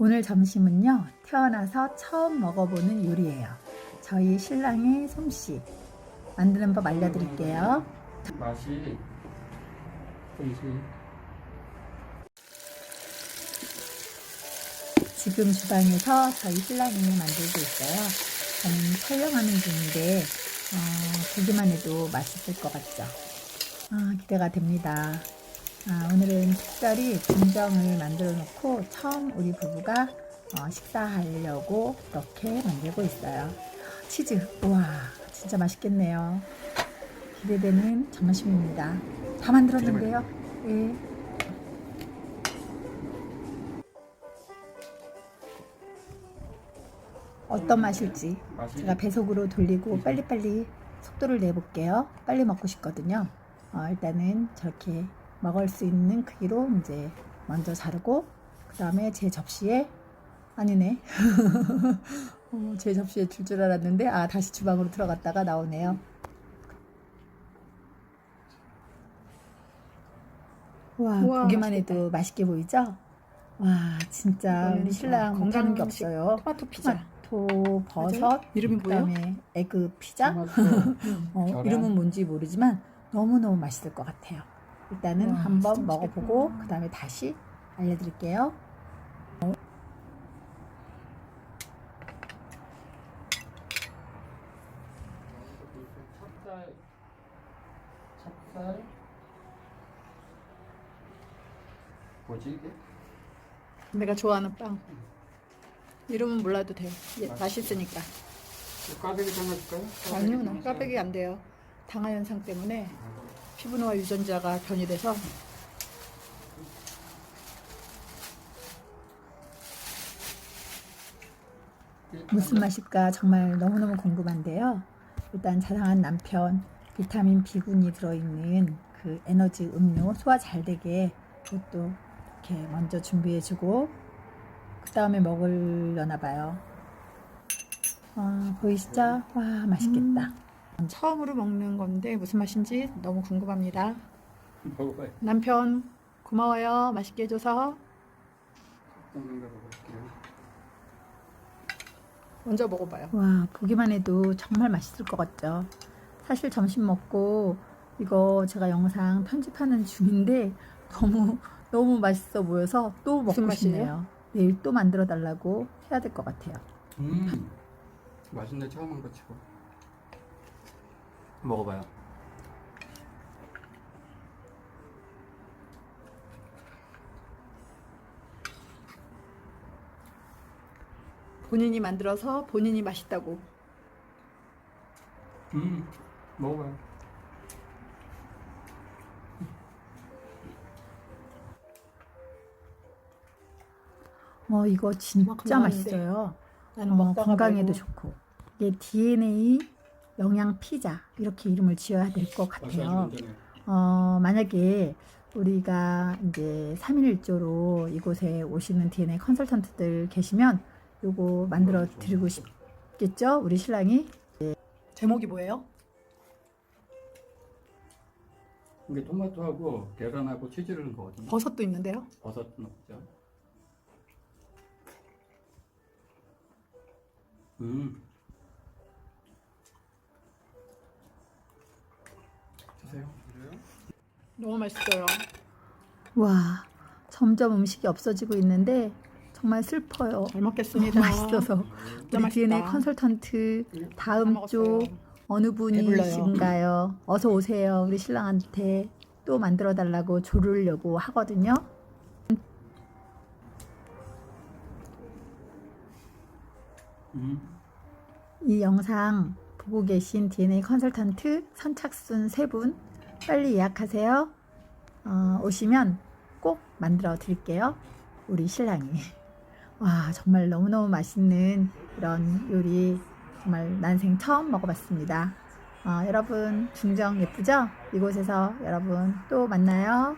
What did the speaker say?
오늘 점심은요, 태어나서 처음 먹어보는 요리예요. 저희 신랑의 솜씨. 만드는 법 알려드릴게요. 맛이 지금 주방에서 저희 신랑이 만들고 있어요. 저는 촬영하는 중인데, 어, 보기만 해도 맛있을 것 같죠? 아, 기대가 됩니다. 아, 오늘은 특별히 중정을 만들어 놓고 처음 우리 부부가 어, 식사하려고 이렇게 만들고 있어요. 치즈, 우와, 진짜 맛있겠네요. 기대되는 점심입니다. 다 만들었는데요. 예. 어떤 맛일지 제가 배속으로 돌리고 빨리빨리 속도를 내볼게요. 빨리 먹고 싶거든요. 어, 일단은 저렇게 먹을 수 있는 크기로 이제 먼저 자르고 그 다음에 제 접시에 아니네. 어, 제 접시에 줄 줄 알았는데 아 다시 주방으로 들어갔다가 나오네요. 와 우와, 보기만 맛있겠다. 해도 맛있게 보이죠? 와 진짜 우리 신랑 못하는 게 없어요. 토마토 피자. 토마토, 버섯, 맞아요? 이름이 뭐예요? 그다음에 에그 피자. 어. 이름은 뭔지 모르지만 너무 너무 맛있을 것 같아요. 일단은 와, 한번 진짜 먹어보고 맛있겠다. 그다음에 다시 알려드릴게요. 찹쌀 찹쌀 뭐지 이게? 내가 좋아하는 빵. 이름은 몰라도 돼요. 예. 맛있으니까. 꽈배기 담아줄까요? 아니요, 나 꽈배기 안 돼요. 당화 현상 때문에 피부 노화 유전자가 변이돼서 무슨 맛일까 정말 너무너무 궁금한데요. 일단 자상한 남편 비타민 B군이 들어있는 그 에너지 음료 소화 잘 되게 그것도 이렇게 먼저 준비해주고 그 다음에 먹으려나 봐요. 와 보이시죠? 와 맛있겠다. 처음으로 먹는 건데 무슨 맛인지 너무 궁금합니다. 먹어봐요. 남편 고마워요. 맛있게 해줘서 먹는 거 먹을게요. 먼저 먹어봐요. 와 보기만 해도 정말 맛있을 것 같죠. 사실 점심 먹고 이거 제가 영상 편집하는 중인데 너무 너무 맛있어 보여서 또 무슨 먹고 맛이에요? 싶네요. 내일 또 만들어 달라고 해야 될 것 같아요. 음 맛있네 처음 한거 치고 먹어봐요. 본인이 만들어서 본인이 맛있다고. 음 먹어봐요. 어 이거 진짜. 맛있어요. 나는 어, 먹다가 건강에도 말고 좋고 이게 DNA 영양 피자 이렇게 이름을 지어야 될 것 같아요. 어, 만약에 우리가 이제 3일 1조로 이곳에 오시는 DNA 컨설턴트들 계시면 요거 만들어 드리고 싶겠죠? 우리 신랑이? 제목이 뭐예요? 이게 토마토하고 계란하고 치즈를 넣은 거거든요. 버섯도 있는데요. 버섯 넣죠. 음. 그래요? 너무 맛있어요. 와, 점점 음식이 없어지고 있는데 정말 슬퍼요. 잘 너무 먹겠습니다. 맛있어서. 진짜 우리 DNA 맛있다. 컨설턴트 다 다음. 주 어느. 분이신가요? 어서 오세요. 우리 신랑한테 또 만들어 달라고 조르려고 하거든요. 음. 이 영상 보고 계신 DNA 컨설턴트 선착순 세 분 빨리 예약하세요. 어, 오시면 꼭 만들어 드릴게요. 우리 신랑이. 와, 정말 너무너무 맛있는 이런 요리 정말 난생 처음 먹어봤습니다. 어, 여러분, 중정 예쁘죠? 이곳에서 여러분 또 만나요.